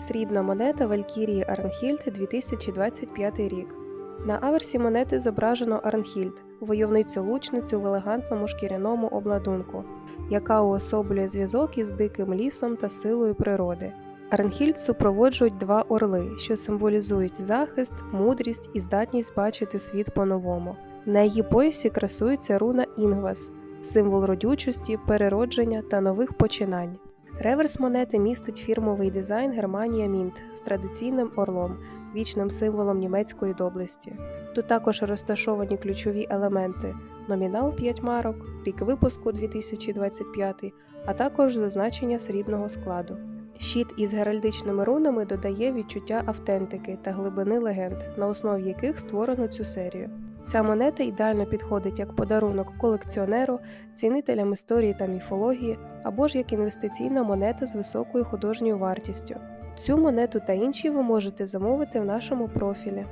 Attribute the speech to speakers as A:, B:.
A: Срібна монета Валькірії Арнхільд 2025 рік. На аверсі монети зображено Арнхільд, войовницю лучницю в елегантному шкіряному обладунку, яка уособлює зв'язок із диким лісом та силою природи. Арнхільд супроводжують два орли, що символізують захист, мудрість і здатність бачити світ по-новому. На її поясі красується руна Інгвас, символ родючості, переродження та нових починань. Реверс монети містить фірмовий дизайн Германія Мінт з традиційним орлом, вічним символом німецької доблесті. Тут також розташовані ключові елементи: номінал 5 марок, рік випуску 2025, а також зазначення срібного складу. Щит із геральдичними рунами додає відчуття автентики та глибини легенд, на основі яких створено цю серію. Ця монета ідеально підходить як подарунок колекціонеру, цінителям історії та міфології, або ж як інвестиційна монета з високою художньою вартістю. Цю монету та інші ви можете замовити в нашому профілі.